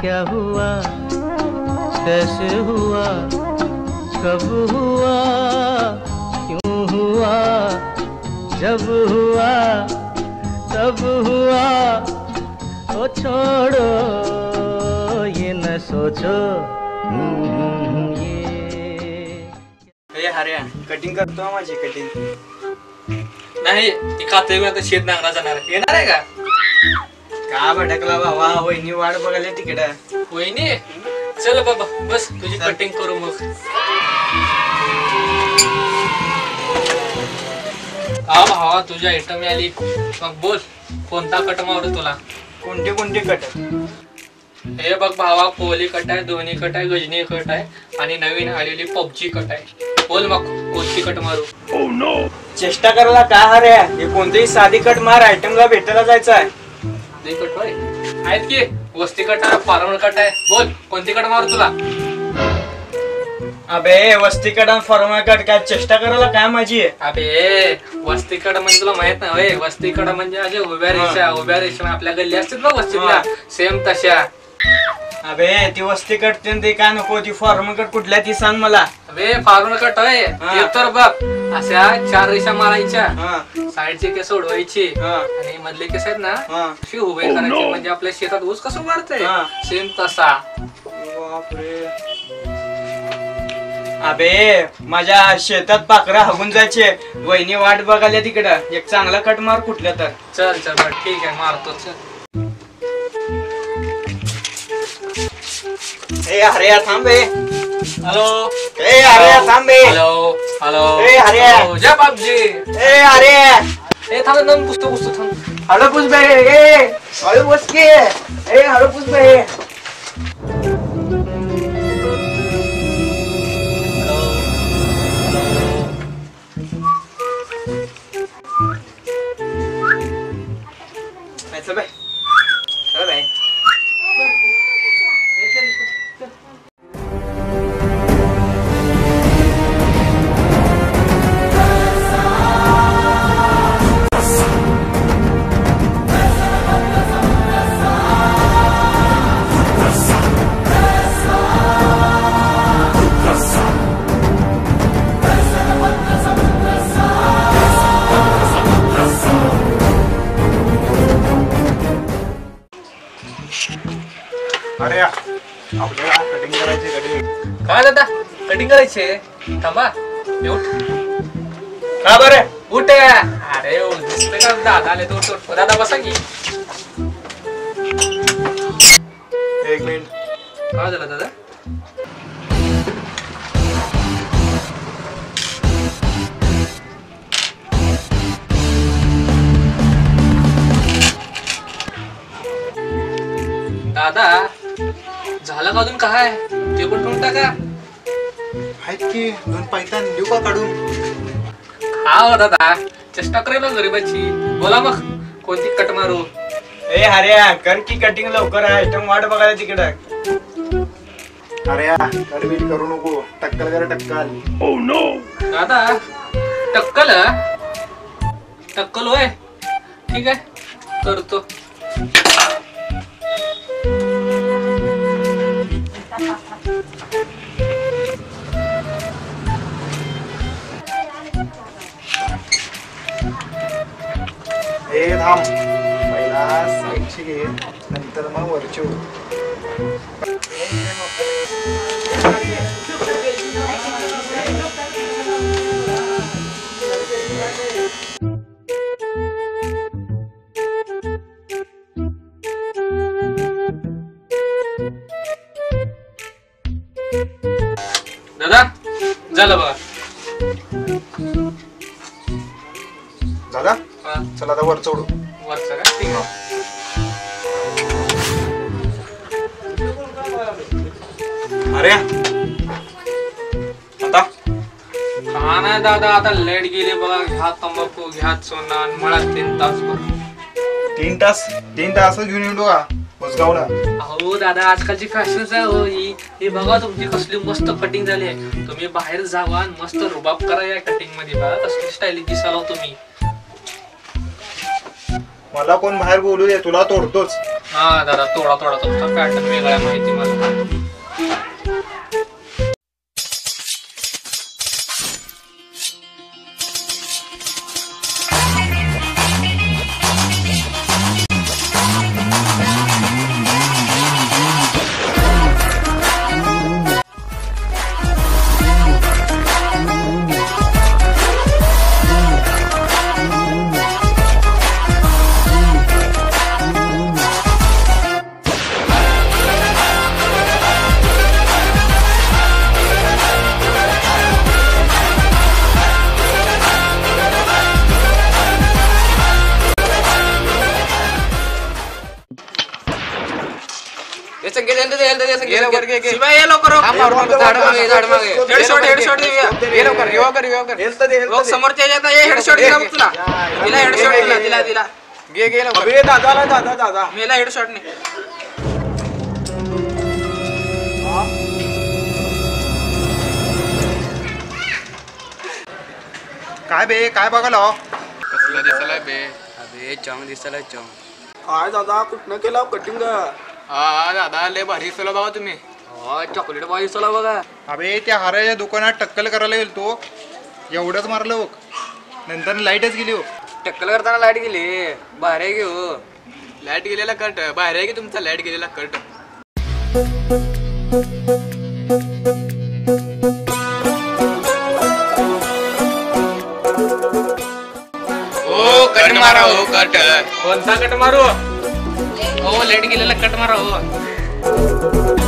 क्या हुआ? कैसे हुआ? कब हुआ? क्यों हुआ? जब हुआ? तब हुआ? ओ छोड़ो ये न सोचो। ये। कटिंग करतो माझी कटिंग नाही ती खाते आता शेत नांगरा जाणार. येणार आहे का? का भटकला बाबा वहिनी वाट बघायला तिकडं. वहिनी चल बाबा बस तुझी चल. कटिंग करू मग. हा भावा तुझी आयटम आली मग बोल कोणता कट मारू तुला? कोणते कोणते कट हे बघ भावा कोहली कट आहे धोनी कट आहे गजनी कट आहे आणि नवीन आलेली पबजी कट आहे. बोल मग कोणती कट मारू? चेष्टा करायला काय हऱ्या हे कोणतेही साधी कट मार आयटमला भेटायला जायचं आहे कट होय. आहेत की? वस्ती कट आहे फॉर्मल कट आहे. बोल कोणती कट मारू तुला? अबे वस्ती कट आणि फॉर्मा कट काय चेष्टा करायला काय माझी आहे? अबे वस्ती कड म्हणजे तुला माहीत नाही होय. वस्ती कड म्हणजे उभ्या रेषा उभ्या रेषा आपल्या गल्ली असतात ना वस्तीतल्या. सेम तशा. अबे ती वस्ती कट ते ते काय नको ती फॉर्मा कट कुठल्या ती सांग मला. अबे फारून कट होय. हा. ते तर बघ अशा चार रेषा मारायच्या. हा. साईडचे केस सोडवायची हा. आणि मधले केस आहेत ना हा. अशी उभे करायचे. म्हणजे आपल्या शेतात ऊस कसं मारतंय हा. सेम तसा. बापरे. अबे माझ्या शेतात पाखरा हगून जायचे. वहिनी वाट बघायला तिकडं. एक चांगला कट मार कुठल्या तर. चल चल बरं ठीक आहे. मारतो चल. ए अरे थांब. बे हॅलो ए अरे थांब. बे हॅलो. हॅलो ए, हरे. हॅलो, जय बापजी. ए अरे ए थांब थांब पुस्तक पुस्तक थांब. पुस बे ए पुस की. ए पुस बे चल बे. चल बे अरे आपल्याला कटिंग करायची कटिंग काय दादा? कटिंग करायचे थांबा. उठ. का बरं? उठ अरे दिसतंय का? दादा आले तो उठ. दादा बसा की. एक मिनिट. काय झालं दादा? झालं का अजून काय ते पण ठेवून टाका. आहेत की? दोन पैतान देऊ का काढून हा हो दादा. चेष्टा करेल हो गरीबाची. बोला मग कोणती कट मारू? ए हऱ्या कर की कटिंग लवकर. आयटम वाट बघायला तिकडं. अरे करबिल करू नको. टक्कल करा टक्कल. दादा टक्कल टक्कल होय? ठीक आहे करतो. हे थांब पहिला साईडची घे नंतर मग वरची झालं बघा. हा, चला आता वर चढू. वरचं का ठीक आहे. अरे आता? का नाही दादा आता लाइट गेली बघा. घ्या तंबाखू घ्या आणि मला तीन तास भर तीन तास तीन तास घेऊन येऊ का उसगावला अहो दादा आजकालची फॅशनच आहे हो ही. हे बघा तुमची कसली मस्त कटिंग झाली आहे. तुम्ही बाहेर जावा आणि मस्त रुबाब करा या कटिंगमध्ये बघा कसली स्टाईल दिसाला हो तुम्ही. मला कोण बाहेर बोलू दे तुला तोडतोच. हा दादा थोडा थोडा तुमचा पॅटर्न वेगळा आहे माहिती मला. शिवाय ये लवकर हो. हेडशॉट हेडशॉट देऊया समोरच्या याच्यात ये हेडशॉट दिला बघ तुला. दिला हेडशॉट दिला दिला दिला. अबे दादाला दादा दादा मेला हेडशॉट ने. काय बे काय बघायला हो? अबे चॉंग दिसायला चॉंग. काय दादा कुठनं केला कटिंग हा दादा लय भारी दिसला बाबा तुम्ही. चॉकलेट बॉय चला बघा. अबे त्या हाराच्या दुकानात टक्कल करायला गेल तो एवढंच मारलं बघ नंतर लाईटच गेली हो. टक्कल करताना लाइट गेली. बाहेर घेऊ लाइट गेलेला कट. बाहेर आहे की तुमचा लाइट गेलेला कट? ओ कट मारा हो कट. कोणता कट मारू? हो लाइट गेलेला कट मारा हो